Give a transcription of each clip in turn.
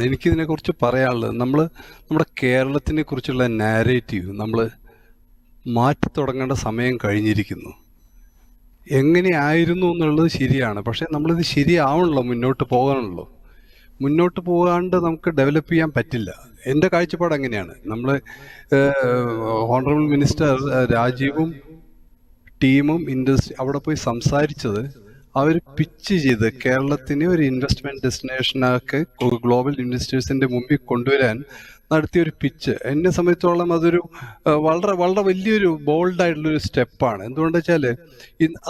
എനിക്കിതിനെക്കുറിച്ച് പറയാനുള്ളത് നമ്മൾ നമ്മുടെ കേരളത്തിനെ കുറിച്ചുള്ള നാരേറ്റീവ് നമ്മൾ മാറ്റി തുടങ്ങേണ്ട സമയം കഴിഞ്ഞിരിക്കുന്നു. എങ്ങനെയായിരുന്നു എന്നുള്ളത് ശരിയാണ്. പക്ഷേ നമ്മളിത് ശരിയാവണല്ലോ മുന്നോട്ട് പോകാനുള്ളൂ. മുന്നോട്ട് പോകാണ്ട് നമുക്ക് ഡെവലപ്പ് ചെയ്യാൻ പറ്റില്ല. എന്റെ കാഴ്ചപ്പാട് അങ്ങനെയാണ്. നമ്മൾ ഹോണറബിൾ മിനിസ്റ്റർ രാജീവും ടീമും ഇൻഡസ്ട്രി അവിടെ പോയി സംസാരിച്ചത് അവർ പിച്ച് ചെയ്ത് കേരളത്തിനെ ഒരു ഇൻവെസ്റ്റ്മെന്റ് ഡെസ്റ്റിനേഷനൊക്കെ ഗ്ലോബൽ ഇൻവെസ്റ്റേഴ്സിന്റെ മുമ്പിൽ കൊണ്ടുവരാൻ നടത്തിയ ഒരു പിച്ച് എന്നെ സംബന്ധിച്ചോളം അതൊരു വളരെ വളരെ വലിയൊരു ബോൾഡ് ആയിട്ടുള്ള ഒരു സ്റ്റെപ്പാണ്. എന്തുകൊണ്ട് വെച്ചാൽ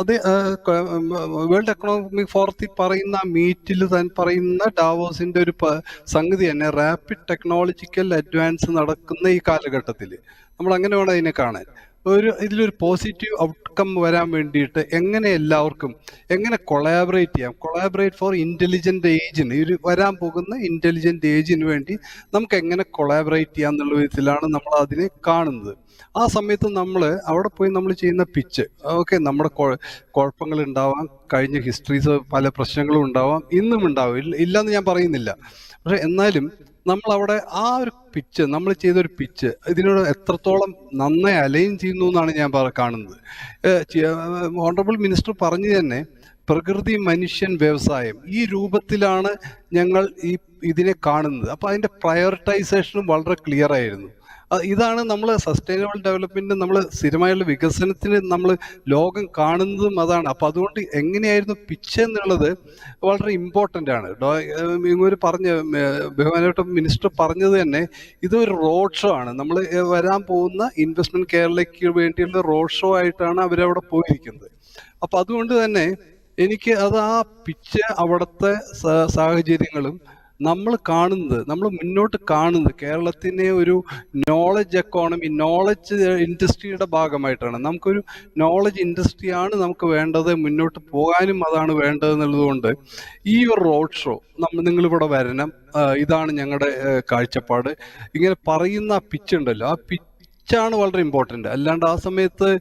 അത് വേൾഡ് എക്കണോമിക് ഫോറത്തിൽ പറയുന്ന മീറ്റിൽ താൻ പറയുന്ന ഡാവോസിന്റെ ഒരു സംഗതി തന്നെ റാപ്പിഡ് ടെക്നോളജിക്കൽ അഡ്വാൻസ് നടക്കുന്ന ഈ കാലഘട്ടത്തിൽ നമ്മൾ അങ്ങനെ വേണം അതിനെ കാണാൻ. ഒരു ഇതിലൊരു പോസിറ്റീവ് ഔട്ട്കം വരാൻ വേണ്ടിയിട്ട് എങ്ങനെ എല്ലാവർക്കും എങ്ങനെ കൊളാബറേറ്റ് ചെയ്യാം? കൊളാബറേറ്റ് ഫോർ ഇന്റലിജന്റ് ഏജിന് ഒരു വരാൻ പോകുന്ന ഇന്റലിജന്റ് ഏജിന് വേണ്ടി നമുക്ക് എങ്ങനെ കൊളാബറേറ്റ് ചെയ്യാം എന്നുള്ള വിധത്തിലാണ് നമ്മൾ അതിനെ കാണുന്നത്. ആ സമയത്ത് നമ്മൾ അവിടെ പോയി നമ്മൾ ചെയ്യുന്ന പിച്ച് ഓക്കെ നമ്മുടെ കുഴപ്പങ്ങൾ ഉണ്ടാവാം കഴിഞ്ഞ ഹിസ്റ്ററീസ് പല പ്രശ്നങ്ങളും ഉണ്ടാവാം ഇന്നും ഉണ്ടാവും. ഇല്ല- ഇല്ലെന്ന് ഞാൻ പറയുന്നില്ല. പക്ഷെ എന്നാലും നമ്മൾ അവിടെ ആ ഒരു പിച്ച് നമ്മൾ ചെയ്തൊരു പിച്ച് ഇതിനോട് എത്രത്തോളം നന്നായി അലൈൻ ചെയ്യുന്നു എന്നാണ് ഞാൻ കാണുന്നത്. ഓണറബിൾ മിനിസ്റ്റർ പറഞ്ഞു തന്നെ പ്രകൃതി മനുഷ്യൻ വ്യവസായം ഈ രൂപത്തിലാണ് ഞങ്ങൾ ഈ ഇതിനെ കാണുന്നത്. അപ്പോൾ അതിന്റെ പ്രയോറിറ്റൈസേഷനും വളരെ ക്ലിയർ ആയിരുന്നു. ഇതാണ് നമ്മൾ സസ്റ്റൈനബിൾ ഡെവലപ്മെന്റ് നമ്മൾ സ്ഥിരമായുള്ള വികസനത്തിന് നമ്മൾ ലോകം കാണുന്നതും അതാണ്. അപ്പൊ അതുകൊണ്ട് എങ്ങനെയായിരുന്നു പിച്ച് എന്നുള്ളത് വളരെ ഇമ്പോർട്ടന്റ് ആണ്. ഇങ്ങനെ പറഞ്ഞ ബഹുമാനപ്പെട്ട മിനിസ്റ്റർ പറഞ്ഞത് തന്നെ ഇതൊരു റോഡ് ഷോ ആണ്. നമ്മൾ വരാൻ പോകുന്ന ഇൻവെസ്റ്റ്മെന്റ് കേരളയ്ക്ക് വേണ്ടിയുള്ള റോഡ് ഷോ ആയിട്ടാണ് അവരവിടെ പോയിരിക്കുന്നത്. അപ്പൊ അതുകൊണ്ട് തന്നെ എനിക്ക് അത് ആ പിച്ച് അവിടുത്തെ സാഹചര്യങ്ങളും നമ്മൾ കാണുന്നത് നമ്മൾ മുന്നോട്ട് കാണുന്നത് കേരളത്തിനെ ഒരു നോളജ് എക്കോണമി നോളജ് ഇൻഡസ്ട്രിയുടെ ഭാഗമായിട്ടാണ്. നമുക്കൊരു നോളജ് ഇൻഡസ്ട്രിയാണ് നമുക്ക് വേണ്ടത് മുന്നോട്ട് പോകാനും അതാണ് വേണ്ടത് എന്നുള്ളതുകൊണ്ട് ഈ ഒരു റോഡ് ഷോ നമ്മൾ നിങ്ങളിവിടെ വരണം. ഇതാണ് ഞങ്ങളുടെ കാഴ്ചപ്പാട്. ഇങ്ങനെ പറയുന്ന ആ പിച്ച് ഉണ്ടല്ലോ. ആ പിച്ചാണ് വളരെ ഇമ്പോർട്ടന്റ് അല്ലാണ്ട് ആ സമയത്ത്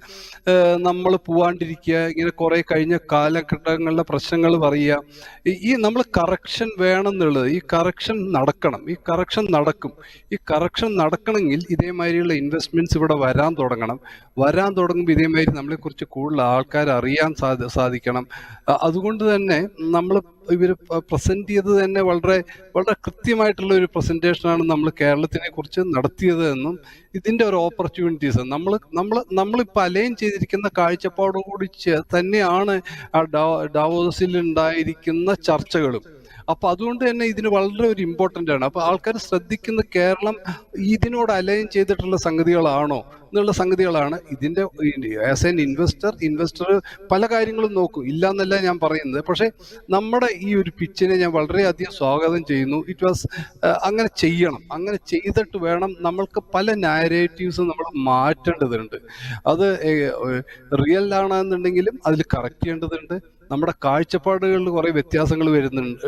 നമ്മൾ പോവാണ്ടിരിക്കുക ഇങ്ങനെ കുറെ കഴിഞ്ഞ കാലഘട്ടങ്ങളിലെ പ്രശ്നങ്ങൾ പറയുക. ഈ- നമ്മൾ കറക്ഷൻ വേണം എന്നുള്ളത് ഈ കറക്ഷൻ നടക്കണം. ഈ കറക്ഷൻ നടക്കും. ഈ കറക്ഷൻ നടക്കണമെങ്കിൽ ഇതേമാതിരിയുള്ള ഇൻവെസ്റ്റ്മെന്റ്സ് ഇവിടെ വരാൻ തുടങ്ങണം. വരാൻ തുടങ്ങുമ്പോൾ ഇതേമാതിരി നമ്മളെക്കുറിച്ച് കൂടുതൽ ആൾക്കാർ അറിയാൻ സാധി സാധിക്കണം. അതുകൊണ്ട് തന്നെ നമ്മൾ ഇവർ പ്രസന്റ് ചെയ്തത് തന്നെ വളരെ വളരെ കൃത്യമായിട്ടുള്ള ഒരു പ്രസന്റേഷനാണ് നമ്മൾ കേരളത്തിനെ കുറിച്ച് നടത്തിയത് എന്നും ഇതിന്റെ ഒരു ഓപ്പർച്യൂണിറ്റീസ് നമ്മൾ നമ്മൾ നമ്മളിപ്പോൾ അലൈൻ ചെയ്തിരിക്കുന്ന കാഴ്ചപ്പാടോടുകൂടി കൂടി തന്നെയാണ് ആ ഡാവോസിൽ ഉണ്ടായിരിക്കുന്ന ചർച്ചകളും. അപ്പൊ അതുകൊണ്ട് തന്നെ ഇതിന് വളരെ ഒരു ഇമ്പോർട്ടന്റ് ആണ്. അപ്പൊ ആൾക്കാർ ശ്രദ്ധിക്കുന്ന കേരളം ഇതിനോട് അലൈൻ ചെയ്തിട്ടുള്ള സംഗതികളാണോ എന്നുള്ള സംഗതികളാണ് ഇതിന്റെ ആസ് എൻ ഇൻവെസ്റ്റർ ഇൻവെസ്റ്റർ പല കാര്യങ്ങളും നോക്കും. ഇല്ല എന്നല്ല ഞാൻ പറയുന്നത്. പക്ഷേ നമ്മുടെ ഈ ഒരു പിച്ചിനെ ഞാൻ വളരെയധികം സ്വാഗതം ചെയ്യുന്നു. ഇറ്റ് വാസ് അങ്ങനെ ചെയ്യണം. അങ്ങനെ ചെയ്തിട്ട് വേണം നമ്മൾക്ക് പല നാരേറ്റീവ്സ് നമ്മൾ മാറ്റേണ്ടതുണ്ട്. അത് റിയൽ ആണെന്നുണ്ടെങ്കിലും അതിൽ കറക്റ്റ് ചെയ്യേണ്ടതുണ്ട്. നമ്മുടെ കാഴ്ചപ്പാടുകളിൽ കുറെ വ്യത്യാസങ്ങൾ വരുന്നുണ്ട്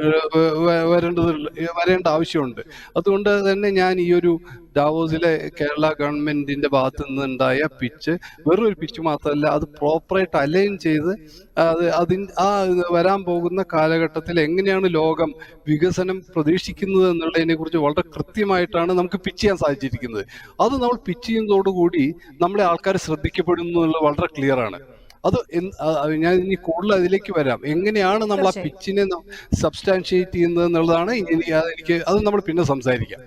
വരേണ്ടത് വരേണ്ട ആവശ്യമുണ്ട്. അതുകൊണ്ട് തന്നെ ഞാൻ ഈ ഒരു ഡാവോസിലെ കേരള ഗവൺമെന്റിന്റെ ഭാഗത്ത് നിന്നുണ്ടായ പിച്ച് വെറൊരു പിച്ച് മാത്രമല്ല അത് പ്രോപ്പറായിട്ട് അലൈൻ ചെയ്ത് അത് അതിൻ ആ വരാൻ പോകുന്ന കാലഘട്ടത്തിൽ എങ്ങനെയാണ് ലോകം വികസനം പ്രതീക്ഷിക്കുന്നത് എന്നുള്ളതിനെ കുറിച്ച് വളരെ കൃത്യമായിട്ടാണ് നമുക്ക് പിച്ച് ചെയ്യാൻ സാധിച്ചിരിക്കുന്നത്. അത് നമ്മൾ പിച്ച് ചെയ്യുന്നതോടുകൂടി നമ്മളെ ആൾക്കാർ ശ്രദ്ധിക്കപ്പെടുന്നു എന്നുള്ളത് വളരെ ക്ലിയർ ആണ്. അത് ഞാൻ ഇനി കൂടുതൽ അതിലേക്ക് വരാം. എങ്ങനെയാണ് നമ്മൾ ആ പിച്ചിനെ സബ്സ്റ്റാൻഷിയേറ്റ് ചെയ്യുന്നത് എന്നുള്ളതാണ് എനിക്ക് അത് നമ്മൾ പിന്നെ സംസാരിക്കാം.